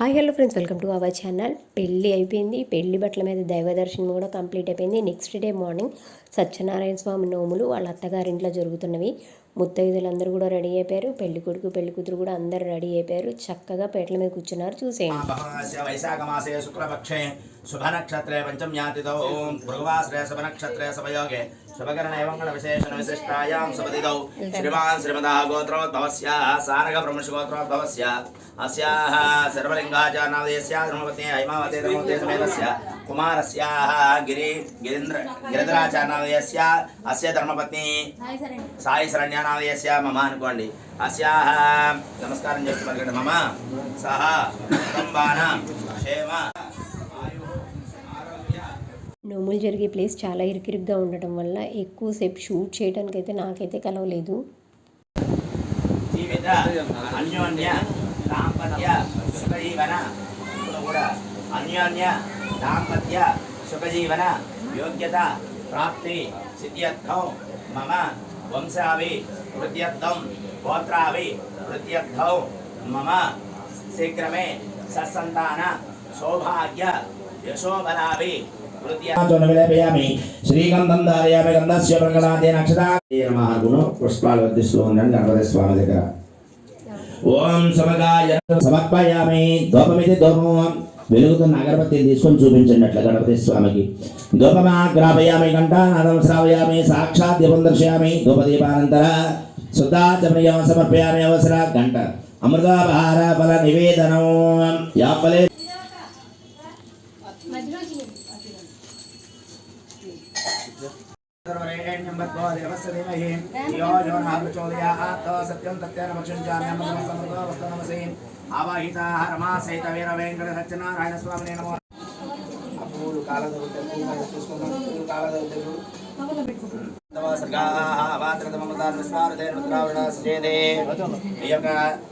Hi hello friends. Welcome to our channel. పెళ్ళి అయిపోయింది. పెళ్ళి బట్టల మీద దైవ దర్శనం కూడా కంప్లీట్ అయిపోయింది. Next day morning Satyanarayana Swamy నోములు వాళ్ళ అత్తగారింట్లో జరుగుతున్నవి. ముత్తైదులందరూ కూడా రెడీ అయిపోయారు. పెళ్ళి కొడుకు పెళ్ళి కూతురు కూడా అందరు రెడీ అయిపోయారు. చక్కగా పేటల మీద కూర్చున్నారు. చూసేయండి. శుక్లపక్షే శుభనక్షత్రే పంచమ్యాతిథౌ భృగవాసరే శుభయోగే. శుభకరణ ఏవంగళ విశేషణ విశిష్టాయాం శుభదిదౌ శ్రీమాన్ శ్రీమదः గోత్రోద్భవస్య సానగ బ్రహ్మష గోత్రోద్భవస్య అస్యాः సర్వలింగాచార్ణాదయస్య ధర్మపత్ని హైమావతే ధర్మపతే సమేతస్య కుమారస్యాः గిరి గిరీంద్ర గిరిధరాచార్ణాదయస్య అస్య ధర్మపత్ని సాయి శరణ్యానాదయస్య మమ అనుకోండి అస్యాహ నమస్కారం చేస్తున్నారు మమ సహ కుటుంబాన క్షేమ నోములు జరిగే ప్లేస్ చాలా ఇరుకిరుగ్గా ఉండటం వల్ల ఎక్కువసేపు షూట్ చేయడానికి అయితే నాకైతే కలవలేదు. జీవిత అన్యోన్య సుఖజీవన కూడా అన్యోన్య దాంపత్య సుఖజీవన యోగ్యత ప్రాప్తి సిద్ధ్యర్థం మమ వంశావి వృద్ధ్యర్థం గోత్రావి వృద్ధ్యర్థం మమ శీఘ్రమే సత్సంతాన సౌభాగ్య యశోబలావి విలేపయామి శ్రీగంధం ధారయామి గంధస్య ప్రకటాదే నక్షతా గుణ? పుష్పాలు వర్ధిస్తూ ఉండండి గణపతి స్వామి దగ్గర. ఓం సమగాయ సమర్పయామి. దోపమితి దోపం వెలుగుతున్న అగరబత్తిని తీసుకొని చూపించండి అట్లా గణపతి స్వామికి. దోపమా గంట నదం శ్రావయామి సాక్షాత్ దీపం దర్శయామి దూపదీపానంతర శుద్ధాచమనీయం సమర్పయామి అవసర. గంట అమృతాపహార ఫల నివేదనం. యాపలే ఆవాహితారమాసైత వీర వెంకట సత్యనారాయణ స్వామి నమో పూలు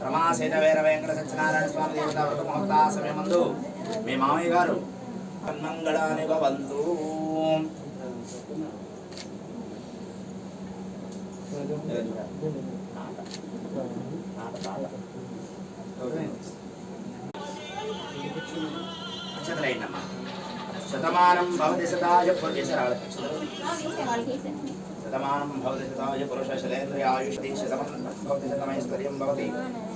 రమాసేత వీర వెంకట సత్యనారాయణ స్వామి దేవత వ్రత మహోత్సవ సమయమందు మీ మామయ్య గారు మంగళాని భవంతు అక్షతలైందమ్మా శతమానం భవతి శతాయ పురుషరాల శతమానం భవతి శతాయ పురుష శలేంద్రియ ఆయుష్ శతమం భవతి శతమైశ్వర్యం భవతి.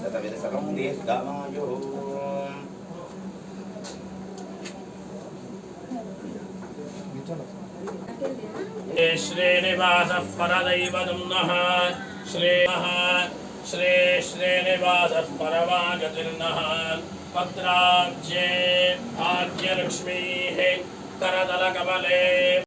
శతవిధ శతం దీర్ఘమాయు. श्रीनिवासः परदैवतं नः श्रेयः श्रे श्रीनिवासः परमागतिर्नः। पत्राब्जे भाग्यलक्ष्मीः करतलकमले।